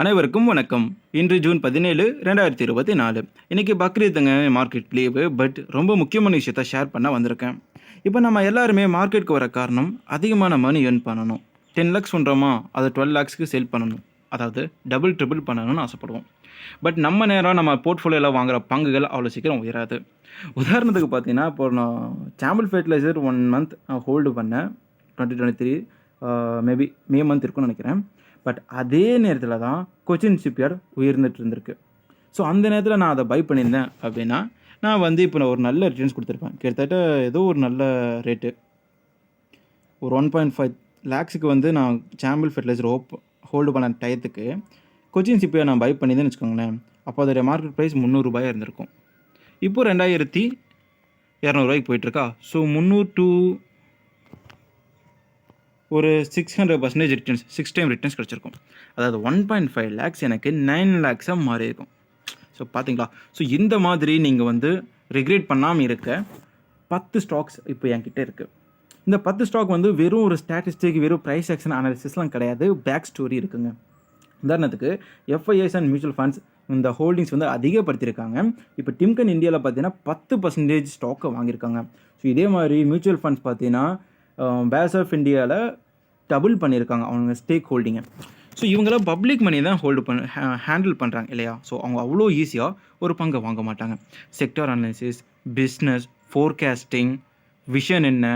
அனைவருக்கும் வணக்கம். இன்று ஜூன் பதினேழு ரெண்டாயிரத்தி இருபத்தி நாலு. இன்றைக்கி பக்ரீத்துங்க மார்க்கெட் லீவு பட் ரொம்ப முக்கியமான விஷயத்த ஷேர் பண்ண வந்திருக்கேன். இப்போ நம்ம எல்லாருமே மார்க்கெட்டுக்கு வர காரணம் அதிகமான மணி ஏர்ன் பண்ணணும். டென் லேக்ஸ் பண்ணுறோமா அதை டுவெல் லேக்ஸ்க்கு சேல் பண்ணணும். அதாவது டபுள் ட்ரிபிள் பண்ணணும்னு ஆசைப்படுவோம். பட் நம்ம நேரம் நம்ம போர்ட்ஃபோலியோவில் வாங்குற பங்குகள் அவ்வளோ சீக்கிரம் உயராது. உதாரணத்துக்கு பார்த்தீங்கன்னா இப்போ நான் sample fertiliser one month hold பண்ணேன். Twenty twenty three maybe May month இருக்கும்னு நினைக்கிறேன். பட் அதே நேரத்தில் தான் கொச்சின் ஷிப்யார்டு உயர்ந்துட்டு இருந்திருக்கு ஸோ அந்த நேரத்தில் நான் அதை பை பண்ணியிருந்தேன் அப்படின்னா நான் வந்து இப்போ நான் ஒரு நல்ல ரிட்டர்ன்ஸ் கொடுத்துருப்பேன். கிட்டத்தட்ட ஏதோ ஒரு நல்ல ரேட்டு ஒரு ஒன் பாயிண்ட் ஃபைவ் லேக்ஸுக்கு வந்து நான் சாம்பிள் ஃபெர்டிலைசர் ஹோப் ஹோல்டு பண்ண டயத்துக்கு கொச்சின் சிப்பியை நான் பை பண்ணியிருந்தேன்னு வச்சுக்கோங்களேன். அப்போ அதோடைய மார்க்கெட் ப்ரைஸ் முந்நூறுபாயாக இருந்திருக்கும். இப்போ ரெண்டாயிரத்தி இரநூறுவாய்க்கு போயிட்டுருக்கா ஸோ முந்நூறு டூ ஒரு six hundred percentage returns six time returns கிடச்சிருக்கும். அதாவது ஒன் பாயிண்ட் ஃபைவ் லேக்ஸ் எனக்கு நைன் லேக்ஸாக மாறி இருக்கும். ஸோ பார்த்தீங்களா ஸோ இந்த மாதிரி நீங்கள் வந்து ரிக்ரெட் பண்ணாமல் இருக்க பத்து ஸ்டாக்ஸ் இப்போ என்கிட்ட இருக்குது இந்த பத்து ஸ்டாக் வந்து வெறும் ஒரு ஸ்டாட்டிஸ்டிக் வெறும் ப்ரைஸ் ஆக்ஷன் அனாலிசிஸ்லாம் கிடையாது. பேக் ஸ்டோரி இருக்குங்க. உதாரணத்துக்கு எஃப்ஐஎஸ் அண்ட் மியூச்சுவல் ஃபண்ட்ஸ் இந்த ஹோல்டிங்ஸ் வந்து அதிகப்படுத்தியிருக்காங்க. இப்போ டிம்கன் இந்தியாவில் பார்த்தீங்கன்னா பத்து பர்சன்டேஜ் ஸ்டாக்கை வாங்கியிருக்காங்க. ஸோ இதே மாதிரி மியூச்சுவல் ஃபண்ட்ஸ் பார்த்தீங்கன்னா பேஸ் ஆஃப் இந்தியாவில் டபுள் பண்ணியிருக்காங்க அவங்க ஸ்டேக் ஹோல்டிங்கை ஸோ இவங்களாம் பப்ளிக் மணி தான் ஹோல்டு பண்ண ஹேண்டில் பண்ணுறாங்க இல்லையா? ஸோ அவங்க அவ்வளோ ஈஸியாக ஒரு பங்கை வாங்க மாட்டாங்க. Sector analysis business forecasting vision என்ன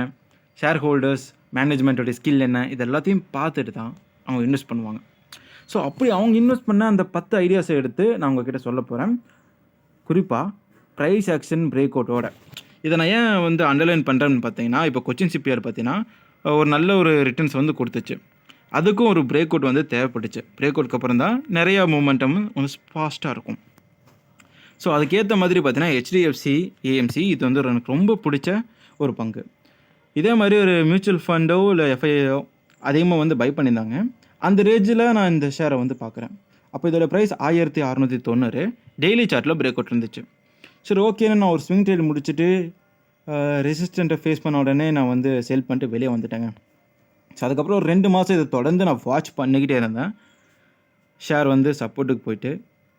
ஷேர் ஹோல்டர்ஸ் மேனேஜ்மெண்ட்டோட ஸ்கில் என்ன இது எல்லாத்தையும் பார்த்துட்டு தான் அவங்க இன்வெஸ்ட் பண்ணுவாங்க. ஸோ அப்படி அவங்க இன்வெஸ்ட் பண்ண அந்த பத்து ஐடியாஸை எடுத்து நான் உங்ககிட்ட சொல்ல போகிறேன் குறிப்பாக ப்ரைஸ் ஆக்ஷன் பிரேக் அவுட்டோட இதை நான் ஏன் வந்து அண்டர்லைன் பண்ணுறேன்னு பார்த்தீங்கன்னா இப்போ கொச்சின் சிப்பிஆர் பார்த்தீங்கன்னா ஒரு நல்ல ஒரு ரிட்டர்ன்ஸ் வந்து கொடுத்துச்சு. அதுக்கும் ஒரு பிரேக் அவுட் வந்து தேவைப்பட்டுச்சு. பிரேக் அவுட்க்கு அப்புறம் தான் நிறையா மூமெண்டம் வந்து ஃபாஸ்ட்டாக இருக்கும். ஸோ அதுக்கேற்ற மாதிரி பார்த்தீங்கன்னா ஹெச்டிஎஃப்சி ஏஎம்சி இது வந்து ஒரு எனக்கு ரொம்ப பிடிச்ச ஒரு பங்கு. இதே மாதிரி ஒரு மியூச்சுவல் ஃபண்டோ இல்லை எஃப்ஐஓ அதிகமாக வந்து பை பண்ணியிருந்தாங்க. அந்த ரேஞ்சில் நான் இந்த ஷேரை வந்து பார்க்குறேன். அப்போ இதோட ப்ரைஸ் ஆயிரத்தி அறநூற்றி தொண்ணூறு. டெய்லி சார்ட்டில் பிரேக் அவுட் இருந்துச்சு. சரி ஓகேன்னு நான் ஒரு ஸ்விங் ட்ரேட் முடிச்சுட்டு ரெசிஸ்டண்ட்டை ஃபேஸ் பண்ண உடனே நான் வந்து சேல் பண்ணிட்டு வெளியே வந்துட்டேங்க. ஸோ அதுக்கப்புறம் ஒரு ரெண்டு மாதம் இதை தொடர்ந்து நான் வாட்ச் பண்ணிக்கிட்டே இருந்தேன். ஷேர் வந்து சப்போர்ட்டுக்கு போயிட்டு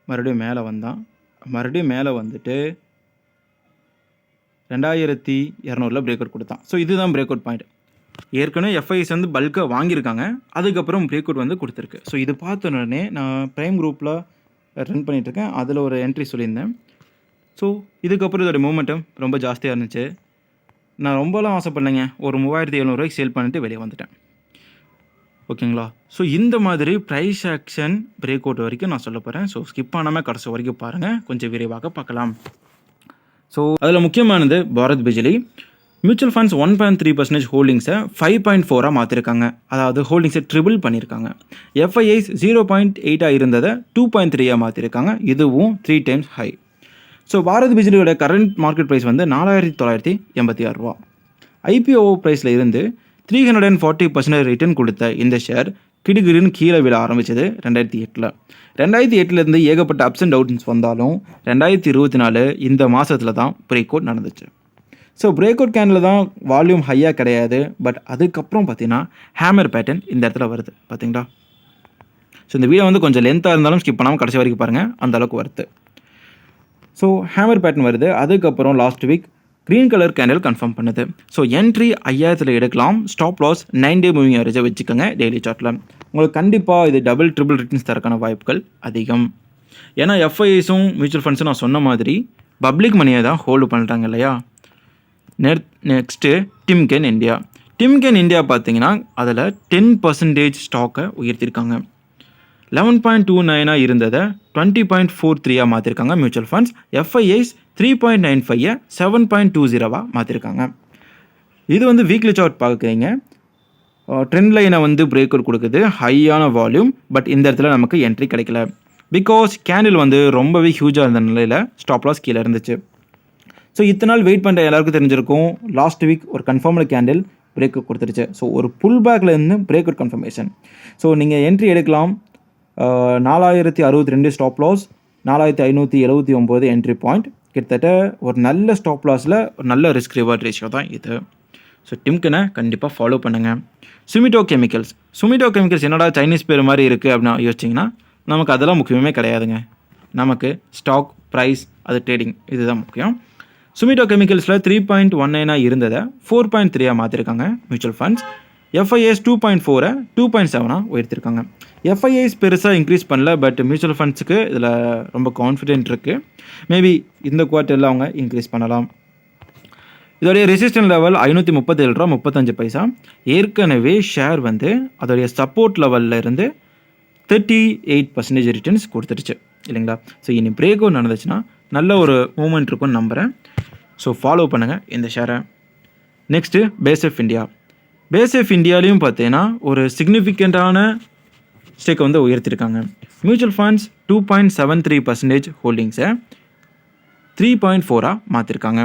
மறுபடியும் மேலே வந்தான். மறுபடியும் மேலே வந்துட்டு ரெண்டாயிரத்தி இரநூறுல பிரேக் அவுட் கொடுத்தான். ஸோ இதுதான் பிரேக் அவுட் பாயிண்ட் ஏற்கனவே எஃப்ஐஎஸ் வந்து பல்காக வாங்கியிருக்காங்க. அதுக்கப்புறம் பிரேக் அவுட் வந்து கொடுத்துருக்கு. ஸோ இது பார்த்த உடனே நான் ப்ரைம் குரூப்பில் ரன் பண்ணிகிட்ருக்கேன் அதில் ஒரு என்ட்ரி சொல்லியிருந்தேன். ஸோ இதுக்கப்புறம் இதோட மூமெண்ட்டும் ரொம்ப ஜாஸ்தியாக இருந்துச்சு. நான் ரொம்பலாம் ஆசைப்படலைங்க. ஒரு மூவாயிரத்தி எழுநூறுவாய்க்கு சேல் பண்ணிட்டு வெளியே வந்துட்டேன். ஓகேங்களா? ஸோ இந்த மாதிரி ப்ரைஸ் ஆக்ஷன் பிரேக் அவுட் வரைக்கும் நான் சொல்ல போகிறேன் ஸோ ஸ்கிப் பண்ணாமல் கடைசி வரைக்கும் பாருங்கள் கொஞ்சம் விரைவாக பார்க்கலாம். ஸோ அதில் முக்கியமானது Bharat Bijlee. Mutual funds one point three percentage ஹோல்டிங்ஸை five point ஃபோராக மாற்றிருக்காங்க அதாவது ஹோல்டிங்ஸை ட்ரிபிள் பண்ணியிருக்காங்க எஃப்ஐஐஸ் ஜீரோ பாயிண்ட் எயிட்டாக இருந்ததை டூ பாயிண்ட் த்ரீயாக மாற்றிருக்காங்க இதுவும் three times high so Bharat பிஜிலியோட current market price வந்து நாலாயிரத்தி தொள்ளாயிரத்தி எண்பத்தி ஆறு ரூபா. ஐபிஓ ப்ரைஸில் இருந்து three hundred and forty percentage return கொடுத்த இந்த ஷேர் கிடுகிடுன்னு கீழே விழ ஆரம்பித்தது ரெண்டாயிரத்தி எட்டில். ரெண்டாயிரத்தி எட்டுலேருந்து ஏகப்பட்ட அப்ஸ் அண்ட் டவுன்ஸ் வந்தாலும் ரெண்டாயிரத்தி இருபத்தி நாலு இந்த மாதத்தில் தான் பிரேக் அவுட் நடந்துச்சு. ஸோ பிரேக் அவுட் கேனில் தான் வால்யூம் ஹையாக கிடையாது. பட் அதுக்கப்புறம் பார்த்தீங்கன்னா ஹேமர் பேட்டர்ன் இந்த இடத்துல வருது. பார்த்தீங்களா? ஸோ இந்த வீடியோ வந்து கொஞ்சம் லென்த்தாக இருந்தாலும் ஸ்கிப் பண்ணாமல் கடைசி வரைக்கும் பாருங்கள் அந்த அளவுக்கு வருது ஸோ ஹேமர் பேட்டன் வருது. அதுக்கப்புறம் last week green colour candle confirm பண்ணுது. ஸோ என்ட்ரி ஐயாயிரத்தில் எடுக்கலாம். Stop loss nine day moving ஆவரேஜை வச்சுக்கோங்க டெய்லி சார்ட்டில் உங்களுக்கு கண்டிப்பாக இது டபுள் ட்ரிபிள் ரிட்டர்ன்ஸ் தரக்கான வாய்ப்புகள் அதிகம். ஏன்னா எஃப்ஐஸும் மியூச்சுவல் ஃபண்ட்ஸும் நான் சொன்ன மாதிரி பப்ளிக் மணியை தான் ஹோல்டு பண்ணுறாங்க இல்லையா? நெர் next Timken India Timken India பார்த்தீங்கன்னா அதில் டென் பர்சன்டேஜ் ஸ்டாக்கை உயர்த்திருக்காங்க. லெவன் பாயிண்ட் டூ நைனாக இருந்ததை டுவெண்ட்டி பாயிண்ட் ஃபோர் த்ரீயாக மாற்றிருக்காங்க mutual funds FIIs three point nine ஃபைவை செவன் பாயிண்ட் டூ ஜீரோவாக மாற்றிருக்காங்க இது வந்து வீக்லி சார்ட் பார்க்குறீங்க. ட்ரெண்ட் லைனை வந்து பிரேக்கர் அவுட் கொடுக்குது. ஹையான வால்யூம் பட் இந்த இடத்துல நமக்கு என்ட்ரி கிடைக்கல. பிகாஸ் கேண்டில் வந்து ரொம்பவே ஹியூஜாக இருந்த நிலையில் ஸ்டாப் லாஸ் கீழே இருந்துச்சு. ஸோ இத்தனை நாள் வெயிட் பண்ணுற எல்லாருக்கும் தெரிஞ்சிருக்கும். லாஸ்ட் வீக் ஒரு கன்ஃபார்மில் கேண்டில் பிரேக்கர் கொடுத்துருச்சு. ஸோ ஒரு புல் பேக்கில் இருந்து அவுட் கன்ஃபர்மேஷன் ஸோ நீங்கள் என்ட்ரி எடுக்கலாம். நாலாயிரத்தி அறுபத்தி ரெண்டு ஸ்டாப் லாஸ் நாலாயிரத்தி ஐநூற்றி எழுபத்தி ஒம்பது என்ட்ரி பாயிண்ட் கிட்டத்தட்ட ஒரு நல்ல ஸ்டாப் லாஸில் ஒரு நல்ல ரிஸ்க் ரிவார்ட் ரேஷியோ தான் இது. ஸோ டிம்கனை கண்டிப்பாக ஃபாலோ பண்ணுங்கள் சுமிட்டோ கெமிக்கல்ஸ் சுமிட்டோ கெமிக்கல்ஸ் என்னடா சைனீஸ் பேர் மாதிரி இருக்குது அப்படின்னு யோசிச்சிங்கன்னா நமக்கு அதெல்லாம் முக்கியமே கிடையாதுங்க. நமக்கு ஸ்டாக் ப்ரைஸ் அது ட்ரேடிங் இதுதான் முக்கியம். சுமிட்டோ கெமிக்கல்ஸில் த்ரீ பாயிண்ட் ஒன் நைனாக இருந்ததை ஃபோர் பாயிண்ட் த்ரீயாக மாற்றிருக்காங்க mutual funds FIs two point ஃபோரை டூ பாயிண்ட் செவனாக உயர்த்திருக்காங்க. எஃப்ஐஐஸ் பெருசாக இன்க்ரீஸ் பண்ணல பட் மியூச்சுவல் ஃபண்ட்ஸுக்கு இதில் ரொம்ப கான்ஃபிடென்ட் இருக்குது மேபி இந்த குவார்ட்டரில் அவங்க இன்க்ரீஸ் பண்ணலாம். இதோடைய ரெசிஸ்டன்ட் லெவல் ஐநூற்றி முப்பத்தேழு ரூபா முப்பத்தஞ்சு பைசா. ஏற்கனவே ஷேர் வந்து அதோடைய சப்போர்ட் லெவலில் இருந்து தேர்ட்டி எயிட் பர்சன்டேஜ் ரிட்டர்ன்ஸ் கொடுத்துருச்சு இல்லைங்களா? ஸோ இனி பிரேக் அவுட் நடந்துச்சுன்னா நல்ல ஒரு மூமெண்ட் இருக்கும்னு நம்புகிறேன் ஸோ ஃபாலோ பண்ணுங்கள் இந்த ஷேரை நெக்ஸ்ட்டு பேஸ்எஃப் இந்தியா பேஸ்எஃப் இந்தியாலையும் பார்த்தீங்கன்னா ஒரு சிக்னிஃபிகண்ட்டான ஸ்டேக்கை வந்து உயர்த்திருக்காங்க. Mutual funds two point seven three percentage ஹோல்டிங்ஸை three point ஃபோராக மாற்றிருக்காங்க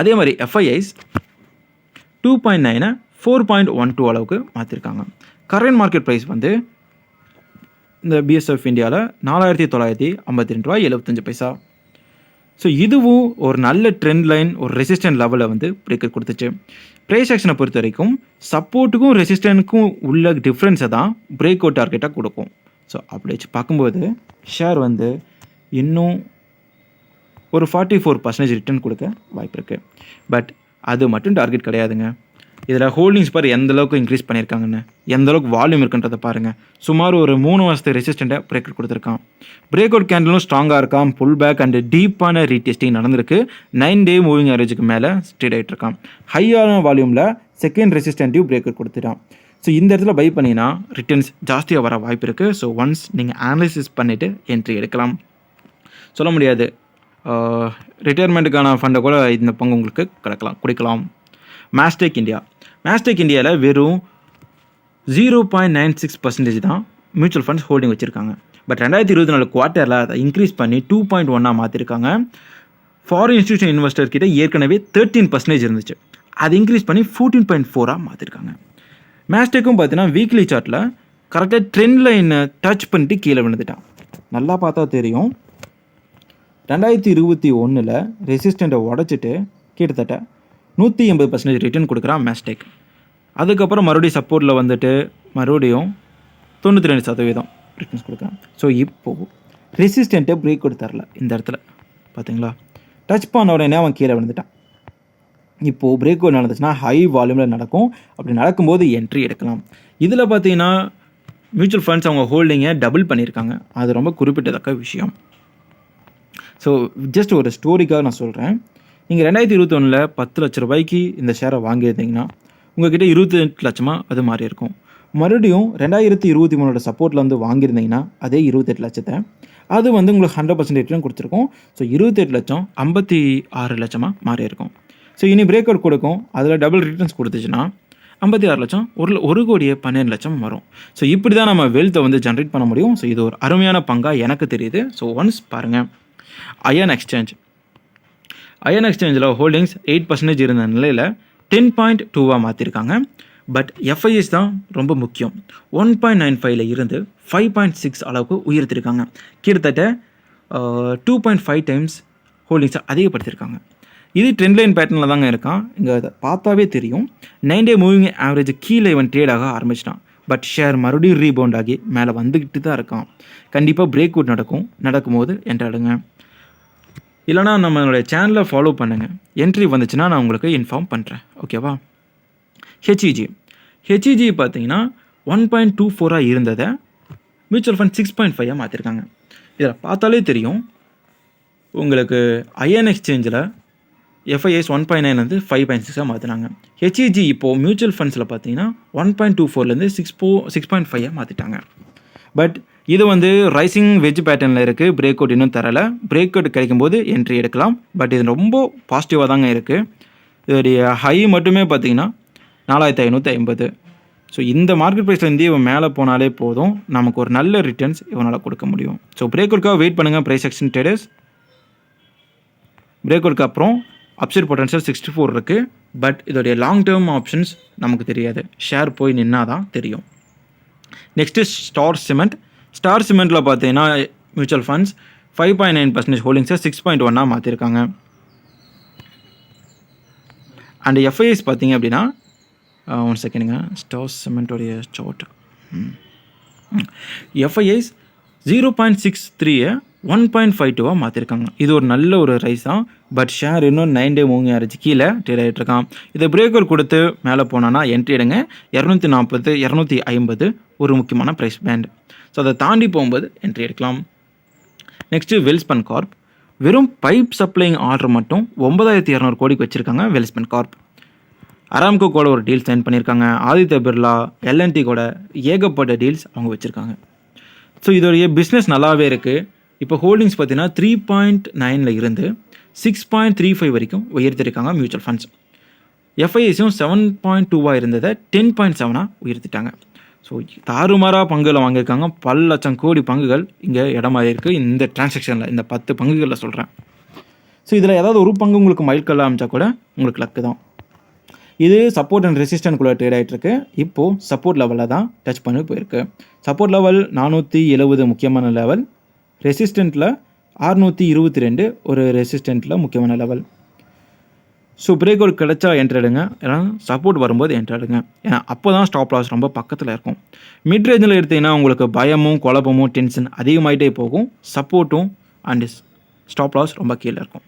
அதே மாதிரி எஃப்ஐஐஸ் டூ பாயிண்ட் நைனை ஃபோர் பாயிண்ட் ஒன் டூ அளவுக்கு மாற்றிருக்காங்க கரண்ட் மார்க்கெட் ப்ரைஸ் வந்து இந்த பிஎஸ்எஃப் இந்தியாவில் நாலாயிரத்தி தொள்ளாயிரத்தி ஐம்பத்தி ரெண்டு ரூபாய் எழுபத்தஞ்சு பைசா. ஸோ இதுவும் ஒரு நல்ல ட்ரெண்ட் லைன் ஒரு ரெசிஸ்டன்ட் லெவலில் வந்து பிரேக் கொடுத்துச்சு. ப்ரைஸ் ஆக்ஷனை பொறுத்த வரைக்கும் சப்போர்ட்டுக்கும் ரெசிஸ்டன்ட்க்கும் உள்ள டிஃப்ரென்ஸை தான் பிரேக் அவுட் டார்கெட்டாக கொடுக்கும். ஸோ அப்படி வச்சு பார்க்கும்போது ஷேர் வந்து இன்னும் ஒரு ஃபார்ட்டி ஃபோர் பர்சன்டேஜ் ரிட்டர்ன் கொடுக்க வாய்ப்பு இருக்குது பட் அது மட்டும் டார்கெட் கிடையாதுங்க. இதில் ஹோல்டிங்ஸ் பார் எந்த அளவுக்கு இன்க்ரீஸ் பண்ணியிருக்காங்கன்னு. எந்த அளவுக்கு வால்யூம் இருக்குன்றதை பாருங்கள் சுமார் ஒரு மூணு வருஷத்து ரெசிஸ்டண்ட்டாக பிரேக் அவுட் கொடுத்துருக்கான். பிரேக் அவுட் கேண்டலும் ஸ்ட்ராங்காக இருக்கான். புல் பேக் அண்ட் டீப்பான ரீடெஸ்டிங் நடந்திருக்கு. நைன் டே மூவிங் ஆவரேஜுக்கு மேலே ஸ்ட்ரீட் ஆகிட்டு இருக்கான். ஹையான வால்யூமில் செகண்ட் ரெசிஸ்டண்ட்டையும் பிரேக் அவுட் கொடுத்துட்டான். ஸோ இந்த இடத்துல பை பண்ணினா ரிட்டர்ன்ஸ் ஜாஸ்தியாக வர வாய்ப்பு இருக்குது ஸோ ஒன்ஸ் நீங்கள் அனாலிசிஸ் பண்ணிவிட்டு என்ட்ரி எடுக்கலாம். சொல்ல முடியாது. ரிட்டையர்மெண்ட்டுக்கான ஃபண்டை கூட இந்த பங்கு உங்களுக்கு கிடக்கலாம் கொடுக்கலாம். மேஸ்டேக் இந்தியா மேஸ்டேக் இந்தியாவில் வெறும் zero point nine six percentage தான் மியூச்சுவல் ஃபண்ட்ஸ் ஹோல்டிங் வச்சுருக்காங்க. பட் ரெண்டாயிரத்தி இருபத்தி நாலு குவார்ட்டரில் அதை இன்க்ரீஸ் பண்ணி டூ பாயிண்ட் ஒன்னாக மாற்றிருக்காங்க ஃபாரின் இன்ஸ்டியூஷன் இன்வெஸ்டர் கிட்ட ஏற்கனவே தேர்ட்டீன் பர்சன்டேஜ் இருந்துச்சு. அது இன்க்ரீஸ் பண்ணி ஃபோர்டீன் பாயிண்ட் ஃபோராக மாற்றிருக்காங்க மேஸ்டேக்கும் பார்த்தீங்கன்னா வீக்லி சார்ட்டில் கரெக்டாக ட்ரெண்ட் லைனை டச் பண்ணிட்டு கீழே விழுந்துட்டான். நல்லா பார்த்தா தெரியும். ரெண்டாயிரத்தி இருபத்தி ஒன்றில் ரெசிஸ்டண்ட்டை உடச்சிட்டு கிட்டத்தட்ட நூற்றி எண்பது பர்சன்டேஜ் ரிட்டர்ன் கொடுக்குறான் மேஸ்டேக் அதுக்கப்புறம் மறுபடியும் சப்போர்ட்டில் வந்துட்டு மறுபடியும் தொண்ணூற்றி ரெண்டு சதவீதம் ப்ரிஃபரன்ஸ் கொடுக்குறான் ஸோ இப்போது ரெசிஸ்டண்ட்டை பிரேக் கொடுத்தரல இந்த இடத்துல. பார்த்தீங்களா டச் பண்ண உடனே அவன் கீழே விழுந்துட்டான். இப்போது பிரேக் அவுட் நடந்துச்சுன்னா ஹை வால்யூமில் நடக்கும். அப்படி நடக்கும்போது என்ட்ரி எடுக்கலாம். இதில் பார்த்தீங்கன்னா மியூச்சுவல் ஃபண்ட்ஸ் அவங்க ஹோல்டிங்கை டபுள் பண்ணியிருக்காங்க. அது ரொம்ப குறிப்பிட்டத்தக்க விஷயம். ஸோ ஜஸ்ட் ஒரு ஸ்டோரிக்காக நான் சொல்கிறேன் நீங்கள் ரெண்டாயிரத்தி இருபத்தொன்னில் பத்து லட்ச ரூபாய்க்கு இந்த ஷேரை வாங்கியிருந்தீங்கன்னா உங்ககிட்ட இருபத்தெட்டு லட்சமாக அது மாதிரி இருக்கும். மறுபடியும் ரெண்டாயிரத்தி இருபத்தி மூணோட சப்போர்ட்டில் வந்து வாங்கியிருந்தீங்கன்னா அதே இருபத்தெட்டு லட்சத்தை. அது வந்து உங்களுக்கு ஹண்ட்ரட் பர்சன்ட் ரிட்டர்ன் கொடுத்துருக்கும். ஸோ இருபத்தெட்டு லட்சம் ஐம்பத்தி ஆறு லட்சமாக மாறி இருக்கும். ஸோ இனி பிரேக் அவுட் கொடுக்கும். அதில் டபுள் ரிட்டர்ன்ஸ் கொடுத்துச்சுன்னா ஐம்பத்தி ஆறு லட்சம் ஒரு ஒரு கோடியே பன்னெண்டு லட்சம் வரும். ஸோ இப்படி தான் நம்ம வெல்த்தை வந்து ஜென்ரேட் பண்ண முடியும். ஸோ இது ஒரு அருமையான பங்காக எனக்கு தெரியுது. ஸோ ஒன்ஸ் பாருங்கள் அயன் எக்ஸ்சேஞ்ச் அயன் எக்ஸ்சேஞ்சில் ஹோல்டிங்ஸ் எயிட் பர்சன்டேஜ் இருந்த நிலையில் டென் பாயிண்ட் டூவாக மாற்றிருக்காங்க பட் எஃப்ஐஎஸ் தான் ரொம்ப முக்கியம். ஒன் பாயிண்ட் நைன் ஃபைவ்ல இருந்து ஃபைவ் பாயிண்ட் சிக்ஸ் அளவுக்கு உயர்த்திருக்காங்க. கிட்டத்தட்ட டூ பாயிண்ட் ஃபைவ் டைம்ஸ் ஹோல்டிங்ஸை அதிகப்படுத்தியிருக்காங்க இது ட்ரெண்ட் லைன் பேட்டர்னில் தாங்க இருக்கான். இங்கே அதை பார்த்தாவே தெரியும். நைன் டே மூவிங் ஆவரேஜ் கீழே இவன் ட்ரேட் ஆக ஆரம்பிச்சிட்டான். பட் ஷேர் மறுபடியும் ரீபவுண்ட் ஆகி மேலே வந்துக்கிட்டு தான் இருக்கான். கண்டிப்பாக பிரேக் அவுட் நடக்கும். நடக்கும்போது என்றாடுங்க இல்லைனா நம்மளுடைய சேனலை ஃபாலோ பண்ணுங்கள் என்ட்ரி வந்துச்சுன்னா நான் உங்களுக்கு இன்ஃபார்ம் பண்ணுறேன் ஓகேவா ஹெச்இஜி ஹெச்இஜி பார்த்தீங்கன்னா ஒன் பாயிண்ட் டூ ஃபோராக இருந்ததை மியூச்சுவல் ஃபண்ட் சிக்ஸ் பாயிண்ட் ஃபைவாக மாற்றிருக்காங்க இதில் பார்த்தாலே தெரியும் உங்களுக்கு ஐஎன் எக்ஸ்சேஞ்சில் எஃப்ஐஎஸ் ஒன் பாயிண்ட் நைன் வந்து ஃபைவ் பாயிண்ட் சிக்ஸாக மாற்றினாங்க ஹெச்இஜி இப்போது மியூச்சுவல் ஃபண்ட்ஸில் பார்த்தீங்கன்னா ஒன் பாயிண்ட் டூ ஃபோர்லேருந்து சிக்ஸ் போ சிக்ஸ் பாயிண்ட் ஃபைவாக மாற்றிட்டாங்க பட் இது வந்து ரைசிங் வெஜ் பேட்டர்னில் இருக்குது பிரேக் அவுட் இன்னும் தரலை. பிரேக் அவுட் கிடைக்கும்போது என்ட்ரி எடுக்கலாம். பட் இது ரொம்ப பாசிட்டிவாக தாங்க இருக்குது இதோடைய ஹை மட்டுமே பார்த்தீங்கன்னா நாலாயிரத்தி ஐநூற்றி ஐம்பது. ஸோ இந்த மார்க்கெட் ப்ரைஸ்லேருந்து இவன் மேலே போனாலே போதும். நமக்கு ஒரு நல்ல ரிட்டர்ன்ஸ் இவனால் கொடுக்க முடியும். ஸோ பிரேக் அவுட்காக வெயிட் பண்ணுங்கள் ப்ரைஸ் செக்ஷன் ட்ரேடர்ஸ் பிரேக் அவுட்க்கு அப்புறம் அப்சைட் பொட்டன்ஷியல் சிக்ஸ்டி ஃபோர் இருக்குது பட் இதோடைய லாங் டேர்ம் ஆப்ஷன்ஸ் நமக்கு தெரியாது. ஷேர் போய் நின்னா தான் தெரியும் நெக்ஸ்ட்டு ஸ்டார் சிமெண்ட் ஸ்டார் சிமெண்ட்டில் பார்த்தீங்கன்னா mutual funds five point nine percentage ஹோல்டிங்ஸை six point ஒன்னாக மாற்றிருக்காங்க அண்ட் எஃப்ஐஎஸ் பார்த்தீங்க அப்படின்னா ஒன் செகண்டுங்க star சிமெண்ட்டோடைய chart FIIs zero point six த்ரீயை ஒன் பாயிண்ட் ஃபைவ் டூவாக மாற்றிருக்காங்க இது ஒரு நல்ல ஒரு ரைஸ் தான். பட் ஷேர் இன்னும் நைன் டே மூவிங் ஆரஞ்சு கீழே ட்ரேட் ஆகிட்ருக்கான் இதை பிரேக்கர் கொடுத்து மேலே போனோன்னா என்ட்ரி எடுங்க. இரநூத்தி நாற்பது இரநூத்தி ஐம்பது ஒரு முக்கியமான ப்ரைஸ் பேண்ட் ஸோ அதை தாண்டி போகும்போது என்ட்ரி எடுக்கலாம். நெக்ஸ்ட்டு வெல்ஸ்பன் கார்ப் வெறும் பைப் சப்ளைங் ஆர்டர் மட்டும் ஒன்பதாயிரத்தி இரநூறு கோடிக்கு வச்சுருக்காங்க வெல்ஸ்பன் கார்ப் அராம்கோ கூட ஒரு டீல் சைன் பண்ணியிருக்காங்க. ஆதித்ய பிர்லா எல்என்டி கூட ஏகப்பட்ட டீல்ஸ் அவங்க வச்சுருக்காங்க. ஸோ இதோடைய பிஸ்னஸ் நல்லாவே இருக்குது இப்போ ஹோல்டிங்ஸ் பார்த்தீங்கன்னா த்ரீ பாயிண்ட் நைனில் இருந்து சிக்ஸ் பாயிண்ட் த்ரீ ஃபைவ் வரைக்கும் உயர்த்திருக்காங்க மியூச்சுவல் ஃபண்ட்ஸ் எஃப்ஐஎஸும் செவன் பாயிண்ட் டூவாக இருந்ததை டென் பாயிண்ட் செவனாக உயர்த்திட்டாங்க. ஸோ தாறுமாறாக பங்குகளை வாங்கியிருக்காங்க. பல லட்சம் கோடி பங்குகள் இங்கே இடமாயிருக்கு இந்த டிரான்சாக்ஷனில் இந்த பத்து பங்குகளில் சொல்கிறேன் ஸோ இதில் ஏதாவது ஒரு பங்கு உங்களுக்கு மைல்கல்ல அமைச்சா கூட உங்களுக்கு லக்கு தான். இது சப்போர்ட் அண்ட் ரெசிஸ்டன்ட்குள்ளே ட்ரேட் ஆகிட்டு இப்போது சப்போர்ட் லெவலில் தான் டச் பண்ணி போயிருக்கு. சப்போர்ட் லெவல் நானூற்றி எழுபது முக்கியமான லெவல் ரெசிஸ்டண்ட்டில் அறுநூற்றி இருபத்தி ரெண்டு ஒரு ரெசிஸ்டண்ட்டில் முக்கியமான லெவல் ஸோ பிரேக் அவுட் கிடைச்சா என்ட்ரடுங்க ஏன்னா சப்போர்ட் வரும்போது என்ட்ரடுங்க ஏன்னா அப்போ தான் ஸ்டாப் லாஸ் ரொம்ப பக்கத்தில் இருக்கும். மிட் ரேஞ்சில் எடுத்தீங்கன்னா உங்களுக்கு பயமும் குழப்பமும் டென்ஷன் அதிகமாகிட்டே போகும். சப்போர்ட்டும் அண்டு ஸ்டாப் லாஸ் ரொம்ப கீழே இருக்கும்.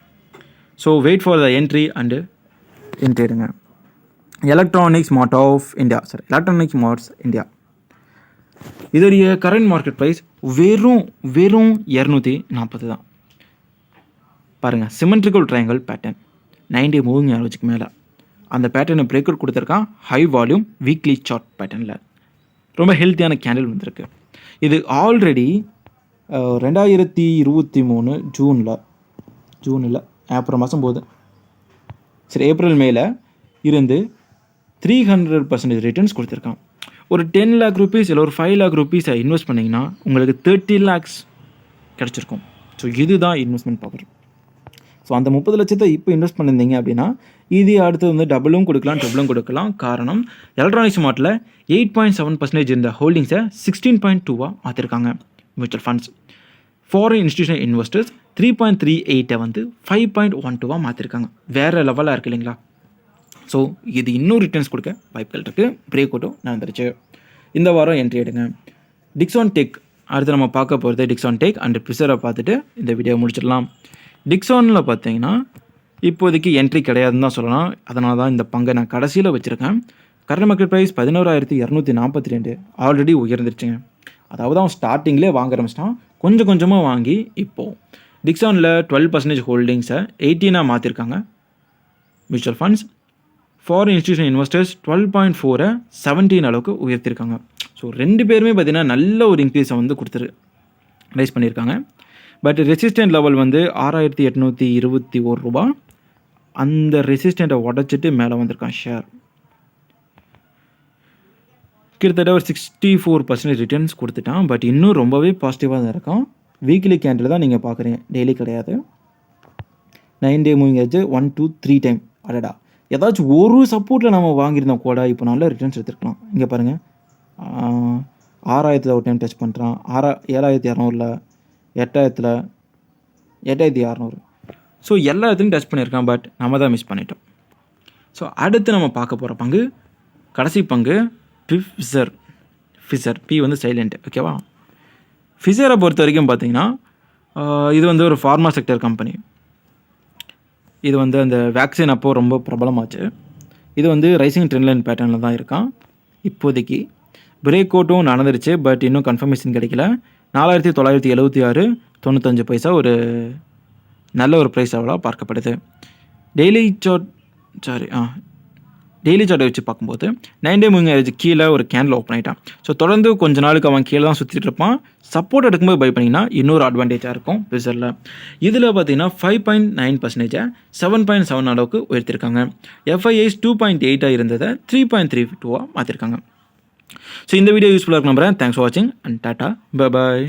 So wait for the entry and என்ட்ரிடுங்க electronics mart of India sorry electronics marts India இதோடைய கரண்ட் மார்க்கெட் ப்ரைஸ் வெறும் வெறும் இரநூத்தி நாற்பது தான். பாருங்கள் symmetrical triangle pattern ninety moving ஆவரேஜுக்கு மேலே. அந்த பேட்டர்னை பிரேக் அவுட் கொடுத்துருக்கான் ஹை வால்யூம் வீக்லி சார்ட் பேட்டர்னில் ரொம்ப ஹெல்த்தியான கேண்டில் வந்திருக்கு. இது ஆல்ரெடி ரெண்டாயிரத்தி இருபத்தி மூணு ஜூனில் ஜூனில் ஏப்ரல் மாதம் போகுது. சரி ஏப்ரல் மேல இருந்து த்ரீ ஹண்ட்ரட் பர்சன்டேஜ் ரிட்டர்ன்ஸ் கொடுத்துருக்கான். ஒரு டென் லேக் ருபீஸ் இல்லை ஒரு ஃபைவ் லேக் ருபீஸை இன்வெஸ்ட் பண்ணிங்கன்னா உங்களுக்கு தேர்ட்டி லேக்ஸ் கிடச்சிருக்கும். ஸோ இதுதான் இன்வெஸ்ட்மெண்ட் பவர் ஸோ அந்த முப்பது லட்சத்தை இப்போ இன்வெஸ்ட் பண்ணியிருந்தீங்க அப்படின்னா இது அடுத்து வந்து டபுளும் கொடுக்கலாம் டபுளும் கொடுக்கலாம். காரணம் எலக்ட்ரானிக்ஸ் மார்ட்டில் எயிட் பாயிண்ட் செவன் பர்சன்டேஜ் இருந்த ஹோல்டிங்ஸை சிக்ஸ்டீன் பாயிண்ட் டூவாக மாற்றிருக்காங்க mutual funds foreign institutional investors three point three எயிட்டை வந்து ஃபைவ் பாயிண்ட் ஒன் டூவாக மாற்றிருக்காங்க வேறு லெவலாக இருக்குது இல்லைங்களா? ஸோ இது இன்னும் ரிட்டர்ன்ஸ் கொடுக்க வாய்ப்புகள் இருக்குது பிரேக் அவுட்டும் நடந்துருச்சு. இந்த வாரம் என்ட்ரி எடுங்க. டிக்ஸான் டெக் அடுத்து நம்ம பார்க்க போகிறது டிக்ஸான் டெக் அண்ட் பிசரை பார்த்துட்டு இந்த வீடியோ முடிச்சிடலாம். டிக்ஸோனில் பார்த்தீங்கன்னா இப்போதைக்கு என்ட்ரி கிடையாதுன்னு தான் சொல்லலாம். அதனால தான் இந்த பங்கை நான் கடைசியில் வச்சுருக்கேன். கரண்ட் மார்க்கெட் ப்ரைஸ் பதினோராயிரத்தி இரநூத்தி நாற்பத்தி ரெண்டு. ஆல்ரெடி உயர்ந்துருச்சுங்க. அதாவது அவன் ஸ்டார்டிங்லேயே வாங்க ஆரம்பிச்சிட்டான். கொஞ்சம் கொஞ்சமாக வாங்கி இப்போது டிக்ஸானில் டுவெல் பர்சன்டேஜ் ஹோல்டிங்ஸை எயிட்டீனாக மாற்றிருக்காங்க mutual funds foreign institution investors twelve point ஃபோரை செவன்டீன் அளவுக்கு உயர்த்திருக்காங்க. ஸோ ரெண்டு பேருமே பார்த்தீங்கன்னா நல்ல ஒரு இன்க்ரீஸை வந்து கொடுத்துரு ரைஸ் பண்ணியிருக்காங்க பட் ரெசிஸ்டன்ட் லெவல் வந்து ஆறாயிரத்தி எட்நூற்றி இருபத்தி ஒரு ரூபா. அந்த ரெசிஸ்டண்ட்டை உடச்சிட்டு மேலே வந்திருக்கான் ஷேர் கிட்டத்தட்ட ஒரு சிக்ஸ்டி ஃபோர் பர்சன்டேஜ் ரிட்டர்ன்ஸ் கொடுத்துட்டான். பட் இன்னும் ரொம்பவே பாசிட்டிவாக தான் இருக்கான். வீக்லி கேண்டில் தான் நீங்கள் பார்க்குறீங்க. டெய்லி கிடையாது. நைன் டே மூவிங் ஆச்சு ஒன் டூ த்ரீ டைம் அடடா. ஏதாச்சும் ஒரு சப்போர்ட்டில் நம்ம வாங்கியிருந்தோம் கூட இப்போ நல்ல ரிட்டர்ன்ஸ் எடுத்துருக்கலாம். இங்கே பாருங்கள் ஆறாயிரத்தில் ஒரு டைம் டச் பண்ணுறான் ஆறா ஏழாயிரத்தி இரநூறுல எட்டாயிரத்தில் எட்டாயிரத்தி அறநூறு. ஸோ எல்லா இடத்துலையும் டச் பண்ணியிருக்கான் பட் நம்ம தான் மிஸ் பண்ணிட்டோம். ஸோ அடுத்து நம்ம பார்க்க போகிற பங்கு கடைசி பங்கு ஃபிசர் ஃபிசர் பி வந்து சைலண்ட் ஓகேவா ஃபிசரை பொறுத்த வரைக்கும் பார்த்தீங்கன்னா இது வந்து ஒரு ஃபார்மா செக்டர் கம்பெனி இது வந்து அந்த வேக்சின் அப்போது ரொம்ப பிரபலமாச்சு. இது வந்து ரைசிங் ட்ரெண்ட்லைன் பேட்டர்னில் தான் இருக்கான். இப்போதைக்கு. பிரேக் அவுட்டும் நடந்துருச்சு பட் இன்னும் கன்ஃபர்மேஷன் கிடைக்கல. நாலாயிரத்தி தொள்ளாயிரத்தி எழுபத்தி ஆறு தொண்ணூத்தஞ்சு பைசா ஒரு நல்ல ஒரு ப்ரைஸ் அவ்வளோ பார்க்கப்படுது. டெய்லி சார்ட் சாரி ஆ. டெய்லி சார்ட்டை வச்சு பார்க்கும்போது நைன் டே மூவிங் ஆவரேஜ் கீழே ஒரு கேண்டில் ஓப்பன் ஆகிட்டான் ஸோ தொடர்ந்து கொஞ்ச நாளுக்கு அவன் கீழே தான் சுற்றிட்டு இருப்பான். சப்போர்ட் எடுக்கும்போது பை பண்ணிங்கன்னா இன்னொரு அட்வான்டேஜாக இருக்கும் ப்ரிசரில் இதில் பார்த்தீங்கன்னா ஃபைவ் பாயிண்ட் நைன் பர்சன்டேஜை செவன் பாயிண்ட் செவன் அளவுக்கு உயர்த்திருக்காங்க. எஃப்ஐஐஸ் டூ பாயிண்ட் எயிட்டாக இருந்ததை த்ரீ பாயிண்ட் த்ரீ டூவாக மாற்றிருக்காங்க ஸோ இந்த வீடியோ யூஸ்ஃபுல்லாக இருக்கு நம்புறேன். தேங்க்ஸ் ஃபார் வாட்சிங் அண்ட் டாட்டா பாய்